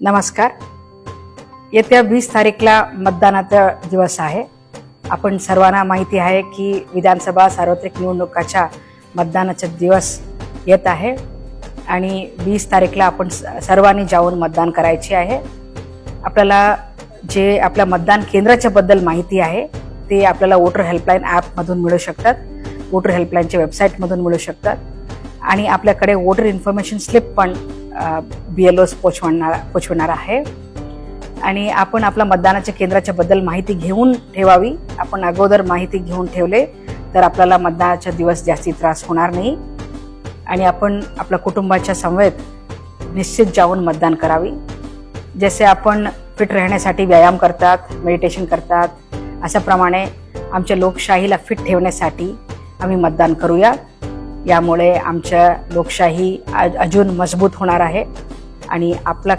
नमस्कार. येत्या वीस तारीखला मतदानाचा दिवस आहे. आपण सर्वांना माहिती आहे की विधानसभा सार्वत्रिक निवडणुकाच्या मतदानाचा दिवस येत आहे आणि वीस तारीखला आपण स- सर्वांनी जाऊन मतदान करायचे आहे. आपल्याला जे आपल्या मतदान केंद्राच्याबद्दल माहिती आहे ते आपल्याला वोटर हेल्पलाईन ॲपमधून मिळू शकतात वोटर हेल्पलाईनच्या वेबसाईटमधून मिळू शकतात आणि आपल्याकडे वोटर इन्फॉर्मेशन स्लिप पण बी एल ओस पोचवणार पोचवणार आहे. आणि आपण आपल्या मतदानाच्या केंद्राच्या बद्दल माहिती घेऊन ठेवावी. आपण अगोदर माहिती घेऊन ठेवले तर आपल्याला मतदानाचा दिवस जास्ती त्रास होणार नाही. आणि आपण आपल्या कुटुंबाच्या समवेत निश्चित जाऊन मतदान करावी. जसे आपण फिट राहण्यासाठी व्यायाम करतात मेडिटेशन करतात अशाप्रमाणे आमच्या लोकशाहीला फिट ठेवण्यासाठी आम्ही मतदान करूया. यामुळे आमच्या लोकशाही अजून मजबूत होणार आहे आणि आपला